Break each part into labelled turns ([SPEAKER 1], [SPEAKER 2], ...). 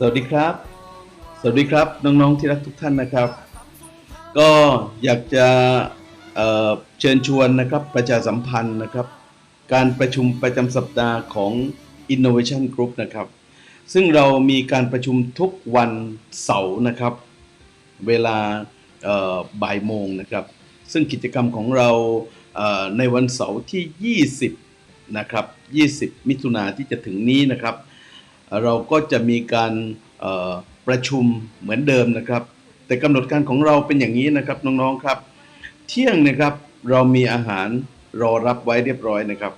[SPEAKER 1] สวัสดีครับ สวัสดีครับน้องๆที่รักทุกท่านนะครับ ก็อยากจะเเชิญชวนนะครับประชาสัมพันธ์นะครับ การประชุมประจำสัปดาห์ของ Innovation Group นะครับ ซึ่งเรามีการประชุมทุกวันเสาร์นะครับ เวลาบ่ายโมงนะครับ ซึ่งกิจกรรมของเราในวันเสาร์ที่ 20 นะครับ 20 มิถุนาที่จะถึงนี้นะครับ เราก็จะมีการประชุมเหมือนเดิมนะครับ แต่กำหนดการของเราเป็นอย่างนี้นะครับน้องๆครับ เที่ยงนะครับเรามีอาหารรอรับไว้เรียบร้อยนะครับ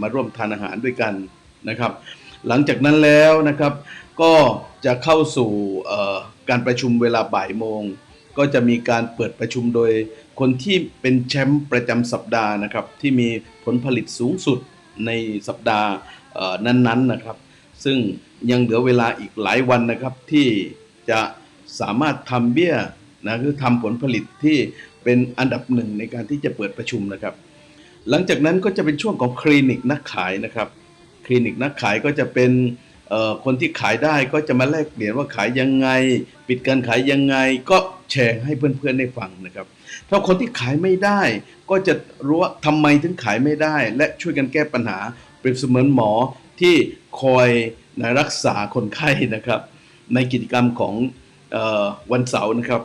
[SPEAKER 1] มาร่วมทานอาหารด้วยกันนะครับ หลังจากนั้นแล้วนะครับก็จะเข้าสู่การประชุมเวลาบ่ายโมง ก็จะมีการเปิดประชุมโดยคนที่เป็นแชมป์ประจำสัปดาห์นะครับ ที่มีผลผลิตสูงสุดในสัปดาห์นั้นๆนะครับ ซึ่งยังเหลือเวลาอีกหลายวันนะครับที่จะสามารถทำเบี้ยนะคือทำผลผลิตที่เป็นอันดับหนึ่งในการที่จะเปิดประชุมนะครับ หลังจากนั้นก็จะเป็นช่วงของคลินิกนักขายนะครับ คลินิกนักขายก็จะเป็นคนที่ขายได้ก็จะมาแลกเปลี่ยนว่าขายยังไง ปิดการขายยังไงก็แชร์ให้เพื่อนๆได้ฟังนะครับ ถ้าคนที่ขายไม่ได้ก็จะรู้ว่าทำไมถึงขายไม่ได้ และช่วยกันแก้ปัญหาเปรียบเสมือนหมอ ที่คอยนะรักษาคนไข้นะครับ ในกิจกรรมของออวันเสาร์นะครับ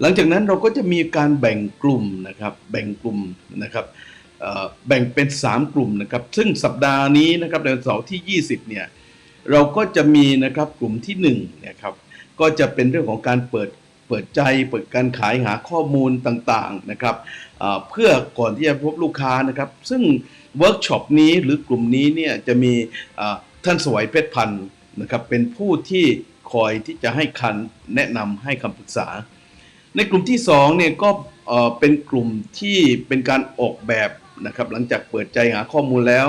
[SPEAKER 1] หลังจากนั้นเราก็จะมีการแบ่งกลุ่มนะครับ แบ่งกลุ่มนะครับแบ่งเป็น 3 กลุ่มนะครับ ซึ่งสัปดาห์นี้นะครับในวันเสาร์ที่ 20 เนี่ย เราก็จะมีนะครับกลุ่มที่1เนี่ยครับ ก็จะเป็นเรื่องของการเปิด เปิดใจเปิดการขายหาข้อมูลต่างๆนะครับเพื่อก่อนที่จะพบลูกค้านะครับ ซึ่งเวิร์กช็อปนี้หรือกลุ่มนี้เนี่ยจะมีท่านสวัยเพชรพันธ์นะครับเป็นผู้ที่คอยที่จะให้คันแนะนำให้คำปรึกษา ในกลุ่มที่2เนี่ยก็เป็นกลุ่มที่เป็นการออกแบบนะครับหลังจากเปิดใจหาข้อมูลแล้ว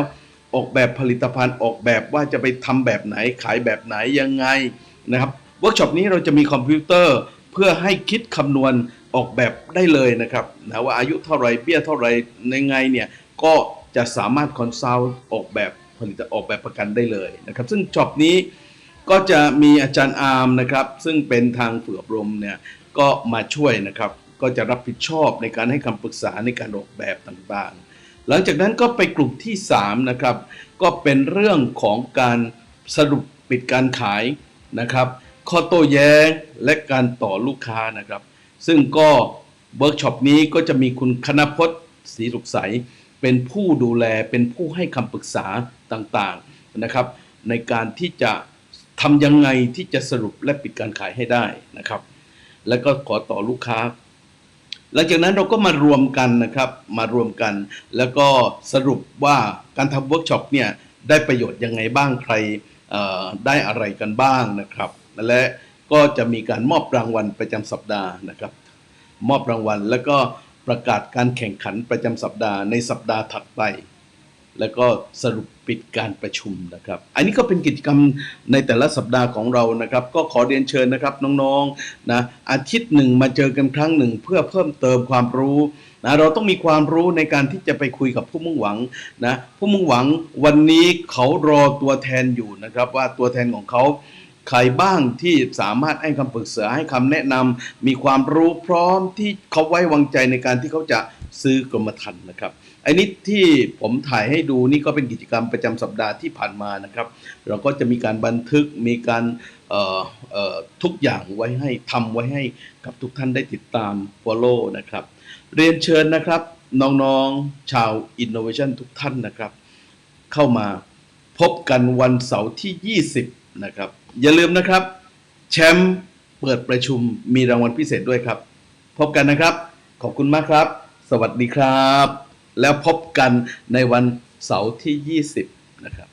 [SPEAKER 1] ออกแบบผลิตภัณฑ์ออกแบบว่าจะไปทำแบบไหนขายแบบไหนยังไงนะครับเวิร์กช็อปนี้เราจะมีคอมพิวเตอร์ พื่อให้คิดคำนวณออกแบบได้เลยนะครับนะว่าอายุเท่าไรเบี้ยเท่าไรในไงเนี่ยก็จะสามารถคอนซัลท์ออกแบบผลิตออกแบบประกันได้เลยนะครับ ซึ่งช็อปนี้ก็จะมีอาจารย์อาร์มนะครับ ซึ่งเป็นทางฝึกอบรมเนี่ยก็มาช่วยนะครับ ก็จะรับผิดชอบในการให้คำปรึกษาในการออกแบบต่างๆ หลังจากนั้นก็ไปกลุ่มที่ 3 นะครับ ก็เป็นเรื่องของการสรุปปิดการขายนะครับ ข้อโต้แย้งและการต่อลูกค้านะครับ ซึ่งก็เวิร์กช็อปนี้ก็จะมีคุณคณพจน์ศรีสุขใส เป็นผู้ดูแลเป็นผู้ให้คำปรึกษาต่างๆนะครับ ในการที่จะทำยังไงที่จะสรุปและปิดการขายให้ได้นะครับ แล้วก็ขอต่อลูกค้า หลังจากนั้นเราก็มารวมกันนะครับมารวมกัน แล้วก็สรุปว่าการทำเวิร์กช็อปเนี่ยได้ประโยชน์ยังไงบ้างใครได้อะไรกันบ้างนะครับ และก็จะมีการมอบรางวัลประจำสัปดาห์นะครับ มอบรางวัลแล้วก็ประกาศการแข่งขันประจำสัปดาห์ในสัปดาห์ถัดไป แล้วก็สรุปปิดการประชุมนะครับ อันนี้ก็เป็นกิจกรรมในแต่ละสัปดาห์ของเรานะครับ ก็ขอเรียนเชิญนะครับน้องๆนะอาทิตย์หนึ่งมาเจอกันครั้งหนึ่ง เพื่อเพิ่มเติมความรู้นะเราต้องมีความรู้ในการที่จะไปคุยกับผู้มุ่งหวังนะผู้มุ่งหวังวันนี้เขารอตัวแทนอยู่นะครับ ว่าตัวแทนของเขา ใครบ้างที่สามารถให้คำปรึกษาให้คำแนะนำมีความรู้พร้อมที่เขาไว้วางใจในการที่เขาจะซื้อกรมธรรม์นะครับอันนี้ที่ผมถ่ายให้ดูนี่ก็เป็นกิจกรรมประจำสัปดาห์ที่ผ่านมานะครับ เราก็จะมีการบันทึกมีการทุกอย่างไว้ให้ทำไว้ให้กับทุกท่านได้ติดตาม follow นะครับ เรียนเชิญนะครับน้องๆชาว Innovation ทุกท่านนะครับ เข้ามาพบกันวันเสาร์ที่ 20 นะครับ อย่าลืมนะครับ แชมป์เปิดประชุมมีรางวัลพิเศษด้วยครับ พบกันนะครับ ขอบคุณมากครับ สวัสดีครับ แล้วพบกันในวันเสาร์ที่ 20 นะครับ